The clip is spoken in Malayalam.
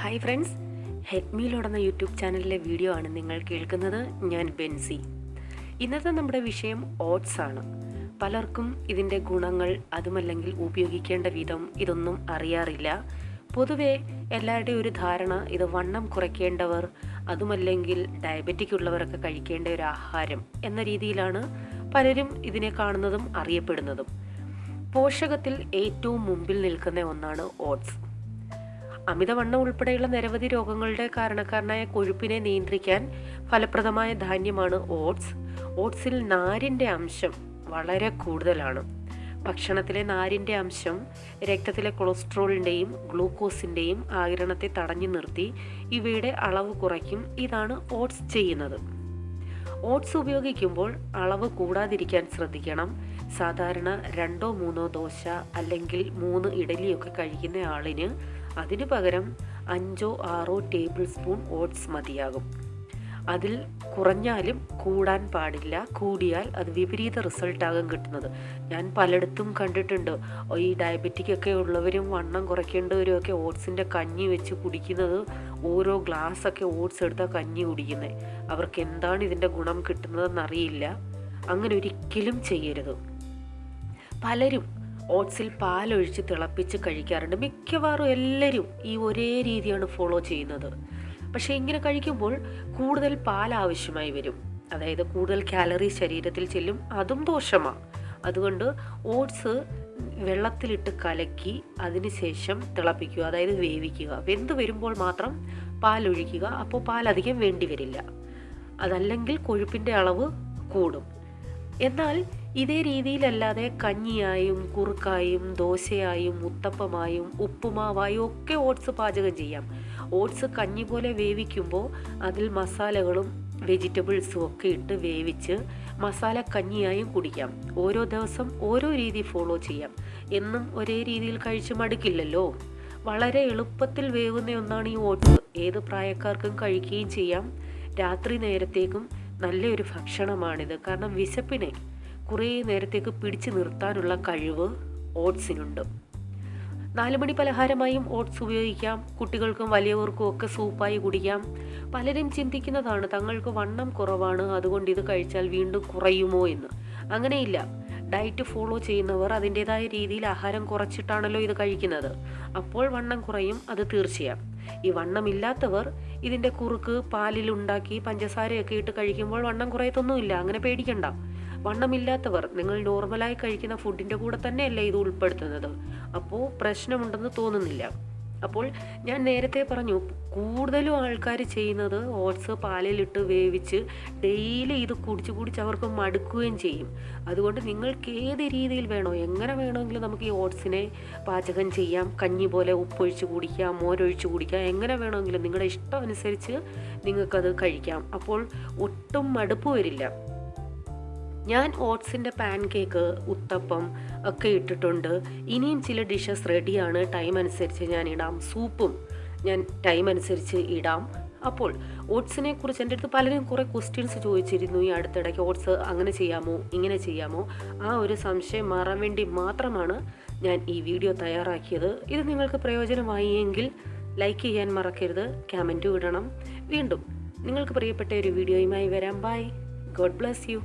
ഹായ് ഫ്രണ്ട്സ് എന്ന യൂട്യൂബ് ചാനലിലെ വീഡിയോ ആണ് നിങ്ങൾ കേൾക്കുന്നത്. ഞാൻ ബെൻസി. ഇന്നത്തെ നമ്മുടെ വിഷയം ഓട്സ് ആണ്. പലർക്കും ഇതിന്റെ ഗുണങ്ങൾ അതുമല്ലെങ്കിൽ ഉപയോഗിക്കേണ്ട വിധം ഇതൊന്നും അറിയാറില്ല. പൊതുവേ എല്ലാവരുടെയും ഒരു ധാരണ ഇത് വണ്ണം കുറയ്ക്കേണ്ടവർ അതുമല്ലെങ്കിൽ ഡയബറ്റിക് ഉള്ളവരൊക്കെ കഴിക്കേണ്ട ഒരു ആഹാരം എന്ന രീതിയിലാണ് പലരും ഇതിനെ കാണുന്നതും അറിയപ്പെടുന്നതും. പോഷകത്തിൽ ഏറ്റവും മുമ്പിൽ നിൽക്കുന്ന ഒന്നാണ് ഓട്സ് അമിതവണ്ണം ഉൾപ്പെടെയുള്ള നിരവധി രോഗങ്ങളുടെ കാരണക്കാരനായ കൊഴുപ്പിനെ നിയന്ത്രിക്കാൻ ഫലപ്രദമായ ധാന്യമാണ് ഓട്സ്. ഓട്സിൽ നാരിന്റെ അംശം വളരെ കൂടുതലാണ്. ഭക്ഷണത്തിലെ നാരിന്റെ അംശം രക്തത്തിലെ കൊളസ്ട്രോളിന്റെയും ഗ്ലൂക്കോസിന്റെയും ആകിരണത്തെ തടഞ്ഞു നിർത്തി ഇവയുടെ അളവ് കുറയ്ക്കും. ഇതാണ് ഓട്സ് ചെയ്യുന്നത്. ഓട്സ് ഉപയോഗിക്കുമ്പോൾ അളവ് കൂടാതിരിക്കാൻ ശ്രദ്ധിക്കണം. സാധാരണ രണ്ടോ മൂന്നോ ദോശ അല്ലെങ്കിൽ മൂന്ന് ഇഡലിയൊക്കെ കഴിക്കുന്ന ആളിന് അതിനു പകരം അഞ്ചോ ആറോ ടേബിൾ സ്പൂൺ ഓട്സ് മതിയാകും. അതിൽ കുറഞ്ഞാലും കൂടാൻ പാടില്ല. കൂടിയാൽ അത് വിപരീത റിസൾട്ടാകും കിട്ടുന്നത്. ഞാൻ പലയിടത്തും കണ്ടിട്ടുണ്ട്. ഈ ഡയബറ്റിക് ഒക്കെ ഉള്ളവരും വണ്ണം കുറയ്ക്കേണ്ടവരും ഒക്കെ ഓട്സിന്റെ കഞ്ഞി വെച്ച് കുടിക്കുന്നത് ഓരോ ഗ്ലാസ് ഒക്കെ ഓട്സ് എടുത്താൽ കഞ്ഞി കുടിക്കുന്നത്. അവർക്ക് എന്താണ് ഇതിന്റെ ഗുണം കിട്ടുന്നതെന്നറിയില്ല. അങ്ങനെ ഒരിക്കലും ചെയ്യരുത്. പലരും ഓട്സിൽ പാലൊഴിച്ച് തിളപ്പിച്ച് കഴിക്കാറുണ്ട്. മിക്കവാറും എല്ലാവരും ഈ ഒരേ രീതിയാണ് ഫോളോ ചെയ്യുന്നത്. പക്ഷേ ഇങ്ങനെ കഴിക്കുമ്പോൾ കൂടുതൽ പാൽ ആവശ്യമായി വരും. അതായത് കൂടുതൽ കാലറി ശരീരത്തിൽ ചെല്ലും അതും ദോഷമാണ് അതുകൊണ്ട് ഓട്സ് വെള്ളത്തിലിട്ട് കലക്കി അതിനുശേഷം തിളപ്പിക്കുക അതായത് വേവിക്കുക. വെന്ത് വരുമ്പോൾ മാത്രം പാലൊഴിക്കുക. അപ്പോൾ പാൽ അധികം വേണ്ടി വരില്ല. അതല്ലെങ്കിൽ കൊഴുപ്പിന്റെ അളവ് കൂടും. എന്നാൽ ഇതേ രീതിയിലല്ലാതെ കഞ്ഞിയായും കുറുക്കായും ദോശയായും ഉത്തപ്പമായും ഉപ്പുമാവായും ഒക്കെ ഓട്സ് പാചകം ചെയ്യാം. ഓട്സ് കഞ്ഞി പോലെ വേവിക്കുമ്പോൾ അതിൽ മസാലകളും വെജിറ്റബിൾസും ഒക്കെ ഇട്ട് വേവിച്ച് മസാല കഞ്ഞിയായും കുടിക്കാം. ഓരോ ദിവസം ഓരോ രീതി ഫോളോ ചെയ്യാം. എന്നും ഒരേ രീതിയിൽ കഴിച്ച് മടുക്കില്ലല്ലോ? വളരെ എളുപ്പത്തിൽ വേവുന്ന ഒന്നാണ് ഈ ഓട്സ്. ഏത് പ്രായക്കാർക്കും കഴിക്കുകയും ചെയ്യാം. രാത്രി നേരത്തേക്കും നല്ലൊരു ഭക്ഷണമാണിത്. കാരണം വിശപ്പിനെ കുറേ നേരത്തേക്ക് പിടിച്ചു നിർത്താനുള്ള കഴിവ് ഓട്സിനുണ്ട്. നാലുമണി പലഹാരമായും ഓട്സ് ഉപയോഗിക്കാം കുട്ടികൾക്കും വലിയവർക്കും ഒക്കെ സൂപ്പായി കുടിക്കാം. പലരും ചിന്തിക്കുന്നതാണ് തങ്ങൾക്ക് വണ്ണം കുറവാണ് അതുകൊണ്ട് ഇത് കഴിച്ചാൽ വീണ്ടും കുറയുമോ എന്ന്. അങ്ങനെയില്ല. ഡയറ്റ് ഫോളോ ചെയ്യുന്നവർ അതിന്റെതായ രീതിയിൽ ആഹാരം കുറച്ചിട്ടാണല്ലോ ഇത് കഴിക്കുന്നത്. അപ്പോൾ വണ്ണം കുറയും അത് തീർച്ചയായും. ഈ വണ്ണമില്ലാത്തവർ ഇതിന്റെ കുറുക്ക് പാലിൽ ഉണ്ടാക്കി പഞ്ചസാരയൊക്കെ ഇട്ട് കഴിക്കുമ്പോൾ വണ്ണം കുറയത്തൊന്നുമില്ല അങ്ങനെ പേടിക്കണ്ട. വണ്ണമില്ലാത്തവർ നിങ്ങൾ നോർമലായി കഴിക്കുന്ന ഫുഡിന്റെ കൂടെ തന്നെയല്ലേ ഇത് ഉൾപ്പെടുത്തുന്നത്? അപ്പോൾ പ്രശ്നമുണ്ടെന്ന് തോന്നുന്നില്ല. അപ്പോൾ ഞാൻ നേരത്തെ പറഞ്ഞു കൂടുതലും ആൾക്കാർ ചെയ്യുന്നത് ഓട്സ് പാലിലിട്ട് വേവിച്ച് ഡെയിലി ഇത് കുടിച്ച് കുടിച്ച് അവർക്ക് മടുക്കുകയും ചെയ്യും. അതുകൊണ്ട് നിങ്ങൾക്ക് ഏത് രീതിയിൽ വേണോ എങ്ങനെ വേണമെങ്കിലും നമുക്ക് ഈ ഓട്സിനെ പാചകം ചെയ്യാം. കഞ്ഞി പോലെ ഉപ്പൊഴിച്ച് കുടിക്കാം മോരൊഴിച്ച് കുടിക്കാം എങ്ങനെ വേണമെങ്കിലും നിങ്ങളുടെ ഇഷ്ടം അനുസരിച്ച് നിങ്ങൾക്കത് കഴിക്കാം. അപ്പോൾ ഒട്ടും മടുപ്പ് വരില്ല. ഞാൻ ഓട്സിന്റെ പാൻ കേക്ക് ഉത്തപ്പം ഒക്കെ ഇട്ടിട്ടുണ്ട്. ഇനിയും ചില ഡിഷസ് റെഡിയാണ് ടൈം അനുസരിച്ച് ഞാൻ ഇടാം. സൂപ്പും ഞാൻ ടൈം അനുസരിച്ച് ഇടാം. അപ്പോൾ ഓട്സിനെ കുറിച്ച് എന്റെ അടുത്ത് പലരും കുറേ ക്വസ്റ്റ്യൻസ് ചോദിച്ചിരുന്നു. ഈ അടുത്തിടയ്ക്ക് ഓട്സ് അങ്ങനെ ചെയ്യാമോ ഇങ്ങനെ ചെയ്യാമോ? ആ ഒരു സംശയം മാറാൻ വേണ്ടി മാത്രമാണ് ഞാൻ ഈ വീഡിയോ തയ്യാറാക്കിയത്. ഇത് നിങ്ങൾക്ക് പ്രയോജനമായി എങ്കിൽ ലൈക്ക് ചെയ്യാൻ മറക്കരുത്. കമന്റും ഇടണം. വീണ്ടും നിങ്ങൾക്ക് പ്രിയപ്പെട്ട ഒരു വീഡിയോയുമായി വരാം. By God bless you